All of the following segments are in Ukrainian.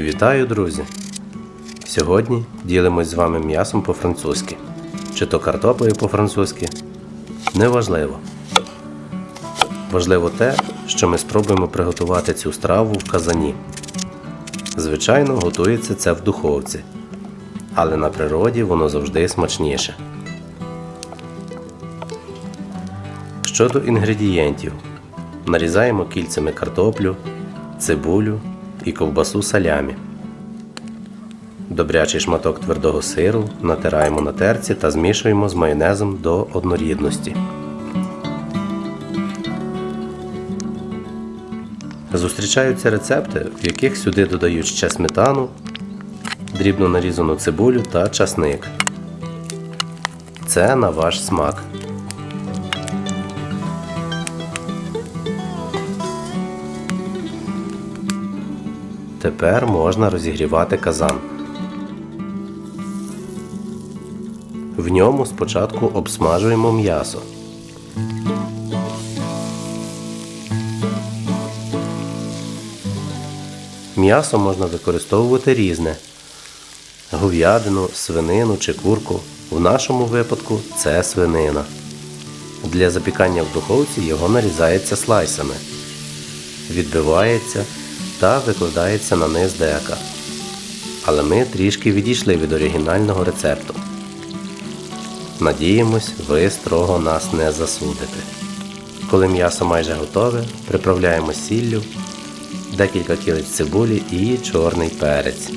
Вітаю, друзі! Сьогодні ділимось з вами м'ясом по-французьки. Чи то картоплею по-французьки. Неважливо. Важливо те, що ми спробуємо приготувати цю страву в казані. Звичайно, готується це в духовці. Але на природі воно завжди смачніше. Щодо інгредієнтів, нарізаємо кільцями картоплю, цибулю і ковбасу салямі. Добрячий шматок твердого сиру натираємо на терці та змішуємо з майонезом до однорідності. Зустрічаються рецепти, в яких сюди додають ще сметану, дрібно нарізану цибулю та часник. Це на ваш смак. Тепер можна розігрівати казан. В ньому спочатку обсмажуємо м'ясо. М'ясо можна використовувати різне: говядину, свинину чи курку. В нашому випадку це свинина. Для запікання в духовці його нарізається слайсами, відбивається та викладається на низ дека. Але ми трішки відійшли від оригінального рецепту. Надіємось, ви строго нас не засудите. Коли м'ясо майже готове, приправляємо сіллю, декілька кілиць цибулі і чорний перець.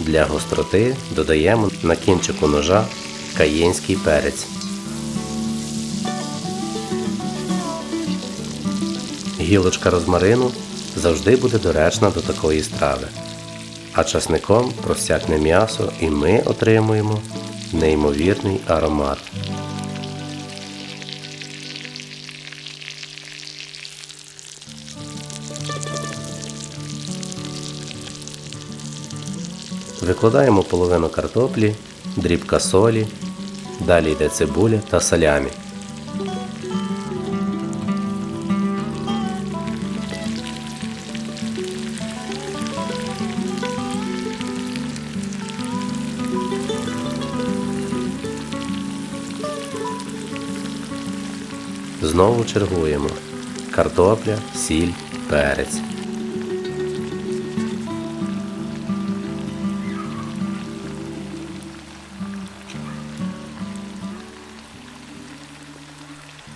Для гостроти додаємо на кінчику ножа каєнський перець. Гілочка розмарину завжди буде доречна до такої страви. А часником просякне м'ясо і ми отримуємо неймовірний аромат. Викладаємо половину картоплі, дрібка солі, далі йде цибуля та салямі. Знову чергуємо. Картопля, сіль, перець.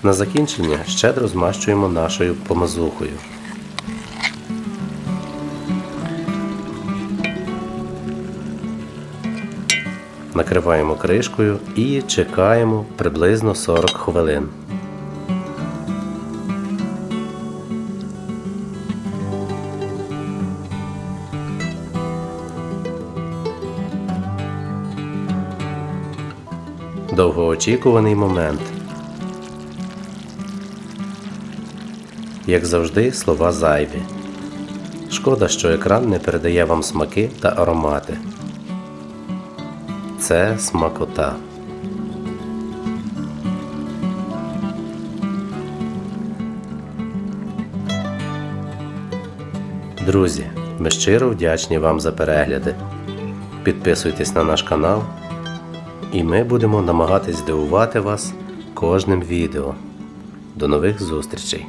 На закінчення щедро змащуємо нашою помазухою. Накриваємо кришкою і чекаємо приблизно 40 хвилин. Довгоочікуваний момент. Як завжди, слова зайві. Шкода, що екран не передає вам смаки та аромати. Це смакота. Друзі, ми щиро вдячні вам за перегляди. Підписуйтесь на наш канал, і ми будемо намагатись здивувати вас кожним відео. До нових зустрічей!